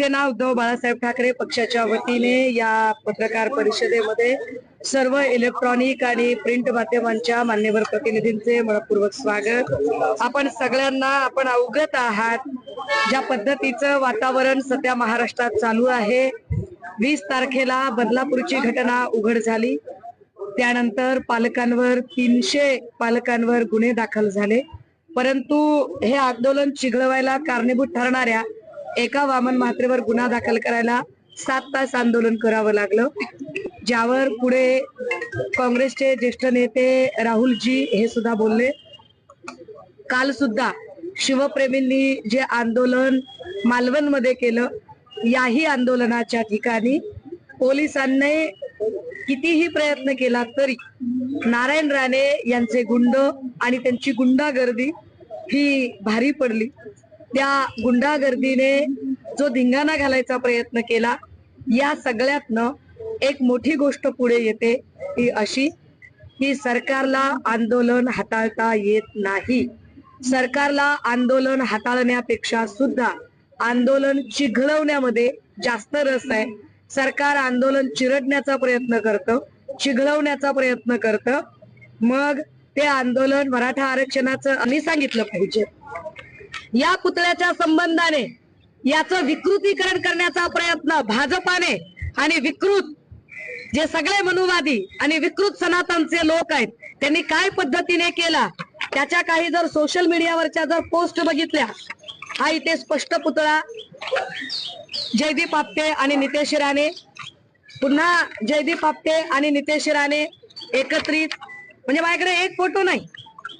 शिवसेना उद्धव बाळासाहेब ठाकरे पक्षाच्या वतीने या पत्रकार परिषदेमध्ये सर्व इलेक्ट्रॉनिक आणि प्रिंट माध्यमांच्या मान्यवर प्रतिनिधींचे मनपूर्वक स्वागत. आपण सगळ्यांना आपण अवगत आहात ज्या पद्धतीचं वातावरण सध्या महाराष्ट्रात चालू आहे. वीस तारखेला बदलापूरची घटना उघड झाली. त्यानंतर पालकांवर तीनशे पालकांवर गुन्हे दाखल झाले. परंतु हे आंदोलन चिघळवायला कारणीभूत ठरणाऱ्या एका वामन म्हात्रेवर गुन्हा दाखल करायला सात तास आंदोलन करावं लागलं. ज्यावर पुढे काँग्रेसचे ज्येष्ठ नेते राहुलजी हे सुद्धा बोलले. काल सुद्धा शिवप्रेमींनी जे आंदोलन मालवणमध्ये केलं याही आंदोलनाच्या ठिकाणी पोलिसांनी कितीही प्रयत्न केला तरी नारायण राणे यांचे गुंड आणि त्यांची गुंडागर्दी ही भारी पडली. त्या गुंडागर्दीने जो धिंगाणा घालायचा प्रयत्न केला या सगळ्यातनं एक मोठी गोष्ट पुढे येते ती अशी की सरकारला आंदोलन हाताळता येत नाही. सरकारला आंदोलन हाताळण्यापेक्षा सुद्धा आंदोलन चिघळवण्यामध्ये जास्त रस आहे. सरकार आंदोलन चिरडण्याचा प्रयत्न करतं चिघळवण्याचा प्रयत्न करतं. मग ते आंदोलन मराठा आरक्षणाचं आम्ही सांगितलं पाहिजे. या पुतळ्याच्या संबंधाने याचं विकृतीकरण करण्याचा प्रयत्न भाजपाने आणि विकृत जे सगळे मनुवादी आणि विकृत सनातनचे लोक आहेत त्यांनी काय पद्धतीने केला? त्याच्या काही जर सोशल मीडियावरच्या जर पोस्ट बघितल्या हा इथे स्पष्ट पुतळा जयदीप आपटे आणि नितेश राणे पुन्हा जयदीप आपटे आणि नितेश राणे एकत्रित म्हणजे माझ्याकडे एक फोटो नाही.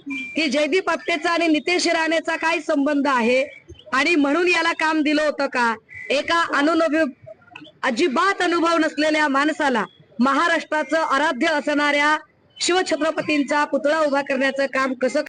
की जयदीप आपटेचा आणि नितेश राणेचा काय संबंध आहे? आणि म्हणून याला काम दिलं होतं का? एका अनुभव अजिबात अनुभव नसलेल्या माणसाला महाराष्ट्राचं आराध्य असणाऱ्या शिवछत्रपतींचा पुतळा उभा करण्याचं काम कसं